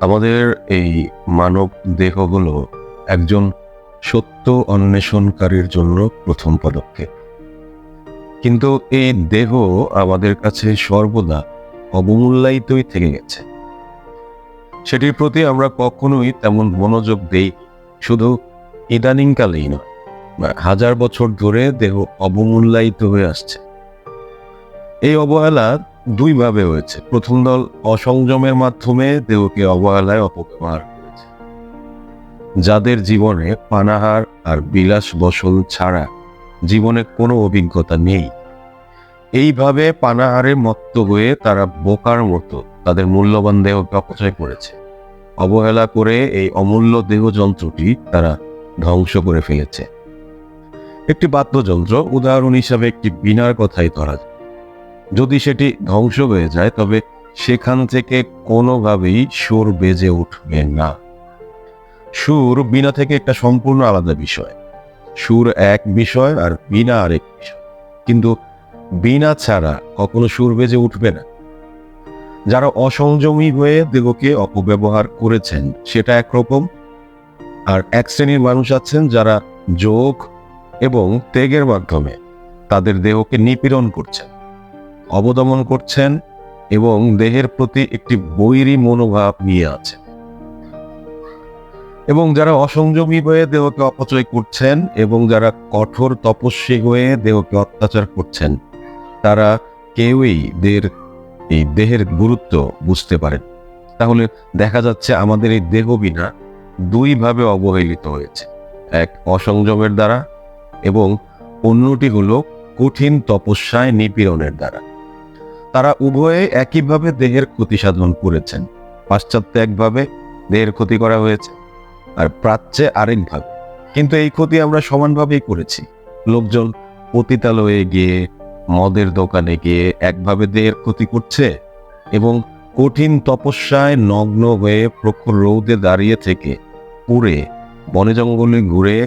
আমাদের এই মানব দেহগুলো একজন সত্য অন্বেষণকারীর জন্য প্রথম পদক্ষেপ। কিন্তু এই দেহ আমাদের কাছে সর্বদা অবমূল্যায়িতই থেকে গেছে। সেটির প্রতি আমরা কখনোই তেমন মনোযোগ দেই, শুধু ইদানিংকালেই নয় হাজার বছর ধরে দেহ অবমূল্যায়িত হয়ে আসছে। এই অবহেলা দুইভাবে হয়েছে। প্রথম দল অসংযমের মাধ্যমে দেহকে অবহেলায় অপব্যবহার করেছে। যাদের জীবনে পানাহার আর বিলাস বসল ছাড়া জীবনে কোনো অভিজ্ঞতা নেই, এইভাবে পানাহারে মত্ত হয়ে তারা বোকার মতো তাদের মূল্যবান দেহকে অপচয় করেছে। অবহেলা করে এই অমূল্য দেহ যন্ত্রটি তারা ধ্বংস করে ফেলেছে। একটি বাদ্যযন্ত্র, উদাহরণ হিসাবে একটি বিনার কথাই ধরা যায় যদি সেটি ধ্বংস হয়ে যায়, তবে সেখান থেকে কোনোভাবেই সুর বেজে উঠবে না। সুর বিনা থেকে একটা সম্পূর্ণ আলাদা বিষয়। সুর এক বিষয় আর বিনা আরেক বিষয়। কিন্তু বিনা ছাড়া কখনো সুর বেজে উঠবে না। যারা অসংযমী হয়ে দেহকে অপব্যবহার করেছেন, সেটা একরকম আর এক শ্রেণির মানুষ আছেন যারা যোগ এবং ত্যাগের মাধ্যমে তাদের দেহকে নিপীড়ন করছেন। অবদমন করছেন এবং দেহের প্রতি একটি বৈরী মনোভাব নিয়ে আছে এবং যারা অসংযমী হয়ে দেহকে অপচয় করছেন এবং যারা কঠোর তপস্বী হয়ে দেহকে অত্যাচার করছেন, তারা কেউই দের এই দেহের গুরুত্ব বুঝতে পারেন। তাহলে দেখা যাচ্ছে আমাদের এই দেহ বিনা দুইভাবে অবহেলিত হয়েছে। এক অসংযমের দ্বারা এবং অন্যটি হলো কঠিন তপস্যায় নিপীড়নের দ্বারা। তারা উভয়ে একইভাবে দেহের ক্ষতি সাধন করেছেন। পাশ্চাত্যে একভাবে দেহের ক্ষতি করা হয়েছে আর প্রাচ্যে আরেকভাবে। কিন্তু এই ক্ষতি আমরা সমানভাবেই করেছি। লোকজন পতিতালয়ে গিয়ে, মদের দোকানে গিয়ে একভাবে দেহের ক্ষতি করছে এবং কঠিন তপস্যায় নগ্ন হয়ে প্রখর রৌদে দাঁড়িয়ে থেকে পুড়ে বনে জঙ্গলে ঘুরে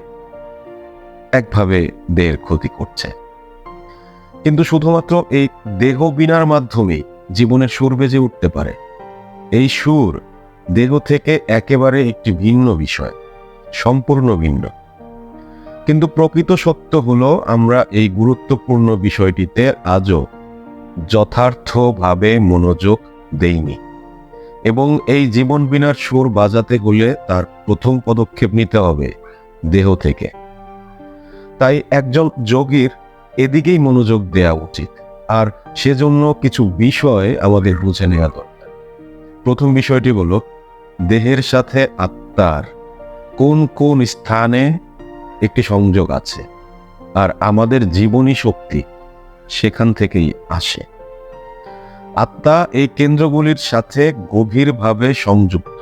একভাবে দেহের ক্ষতি করছে। কিন্তু শুধুমাত্র এই দেহ বিনার মাধ্যমেই জীবনের সুর বেজে উঠতে পারে। এই সুর দেহ থেকে একেবারে একটি ভিন্ন বিষয়, সম্পূর্ণ ভিন্ন। কিন্তু প্রকৃত সত্য হলো, আমরা এই গুরুত্বপূর্ণ বিষয়টিতে আজও যথার্থভাবে মনোযোগ দেইনি এবং এই জীবন বিনার সুর বাজাতে হলে তার প্রথম পদক্ষেপ নিতে হবে দেহ থেকে। তাই একজন যোগীর এদিকেই মনোযোগ দেওয়া উচিত। আর সেজন্য কিছু বিষয় আমাদের বুঝে নেওয়া দরকার। প্রথম বিষয়টি হলো, দেহের সাথে আত্মার কোন কোন স্থানে একটি সংযোগ আছে, আর আমাদের জীবনী শক্তি সেখান থেকেই আসে। আত্মা এই কেন্দ্রগুলির সাথে গভীরভাবে সংযুক্ত।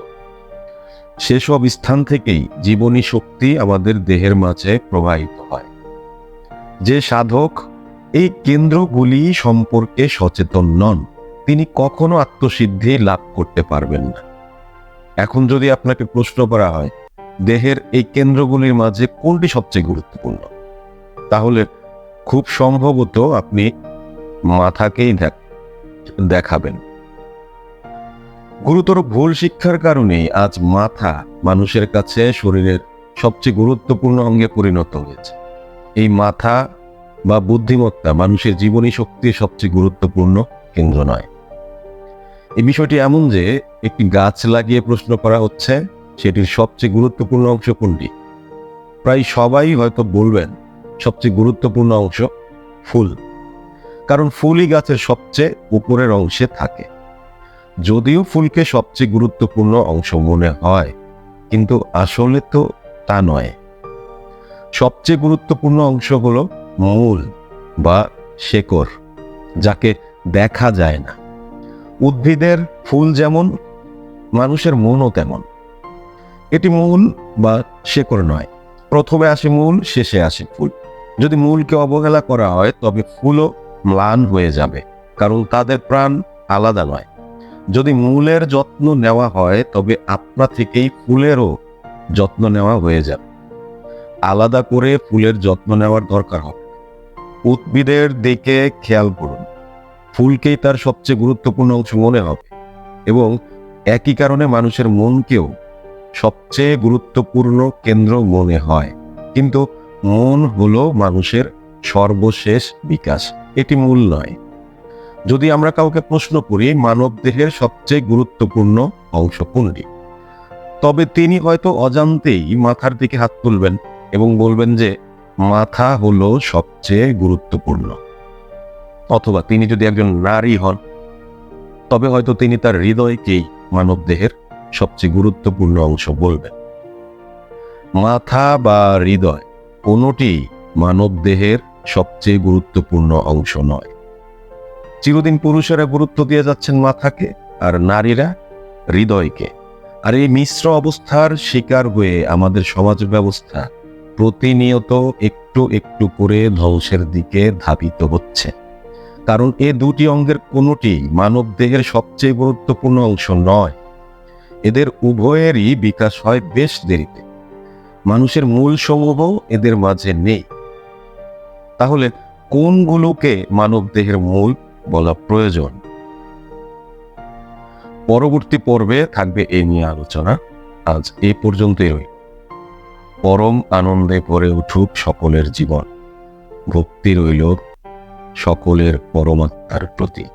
সেসব স্থান থেকেই জীবনী শক্তি আমাদের দেহের মাঝে প্রবাহিত হয়। যে সাধক এই কেন্দ্রগুলি সম্পর্কে সচেতন নন, তিনি কখনো আত্মসিদ্ধি লাভ করতে পারবেন না। এখন যদি আপনাকে প্রশ্ন করা হয়, দেহের এই কেন্দ্রগুলির মাঝে কোনটি সবচেয়ে গুরুত্বপূর্ণ? তাহলে খুব সম্ভবত আপনি মাথাকেই দেখাবেন। গুরুতর ভুল শিক্ষার কারণে আজ মাথা মানুষের কাছে শরীরের সবচেয়ে গুরুত্বপূর্ণ অঙ্গে পরিণত হয়েছে। এই মাথা বা বুদ্ধিমত্তা মানুষের জীবনী শক্তির সবচেয়ে গুরুত্বপূর্ণ কেন্দ্র নয়। এই বিষয়টি এমন যে একটি গাছ লাগিয়ে প্রশ্ন করা হচ্ছে, সেটির সবচেয়ে গুরুত্বপূর্ণ অংশ কোনটি? প্রায় সবাই হয়তো বলবেন, সবচেয়ে গুরুত্বপূর্ণ অংশ ফুল। কারণ ফুলই গাছের সবচেয়ে উপরের অংশে থাকে। যদিও ফুলকে সবচেয়ে গুরুত্বপূর্ণ অংশ মনে হয়, কিন্তু আসলে তো তা নয়। সবচেয়ে গুরুত্বপূর্ণ অংশ হলো মূল বা শেকড়, যাকে দেখা যায় না। উদ্ভিদের ফুল যেমন, মানুষের মনও তেমন। এটি মূল বা শেকড় নয়। প্রথমে আসে মূল, শেষে আসে ফুল। যদি মূলকে অবহেলা করা হয়, তবে ফুলও ম্লান হয়ে যাবে, কারণ তাদের প্রাণ আলাদা নয়। যদি মূলের যত্ন নেওয়া হয়, তবে আপনা থেকেই ফুলেরও যত্ন নেওয়া হয়ে যাবে। আলাদা করে ফুলের যত্ন নেওয়ার দরকার হবে। উদ্ভিদের দিকে খেয়াল করুন। ফুলকেই তার সবচেয়ে গুরুত্বপূর্ণ অংশ মনে হবে এবং একই কারণে মানুষের মনকেও সবচেয়ে গুরুত্বপূর্ণ কেন্দ্র মনে হয়। কিন্তু মন হলো মানুষের সর্বশেষ বিকাশ, এটি মূল নয়। যদি আমরা কাউকে প্রশ্ন করি, মানব দেহের সবচেয়ে গুরুত্বপূর্ণ অংশ কোনটি? তবে তিনি হয়তো অজান্তেই মাথার দিকে হাত তুলবেন। এবং বলবেন যে, মাথা হলো সবচেয়ে গুরুত্বপূর্ণ। অথবা, তিনি যদি একজন নারী হন, তবে হয়তো তিনি তার হৃদয়কেই মানব দেহের সবচেয়ে গুরুত্বপূর্ণ অংশ বলবেন। মাথা বা হৃদয় কোনোটি মানব দেহের সবচেয়ে গুরুত্বপূর্ণ অংশ নয়। চিরদিন পুরুষেরা গুরুত্ব দিয়ে যাচ্ছেন মাথাকে আর নারীরা হৃদয়কে। আর এই মিশ্র অবস্থার শিকার হয়ে আমাদের সমাজ ব্যবস্থা প্রতিনিয়ত একটু একটু করে ধ্বংসের দিকে ধাবিত হচ্ছে। কারণ এ দুটি অঙ্গের কোনোটি মানব দেহের সবচেয়ে গুরুত্বপূর্ণ অংশ নয়। এদের উভয়েরই বিকাশ হয় বেশ দেরিতে। মানুষের মূল সমূহ এদের মাঝে নেই। তাহলে কোনগুলোকে মানব দেহের মূল বলা প্রয়োজন? পরবর্তী পর্বে থাকবে এ নিয়ে আলোচনা। আজ এ পর্যন্তই রই পরম আনন্দে ভরে উঠুক সকলের জীবন। ভক্তি রইল সকলের পরমাত্মার প্রতি।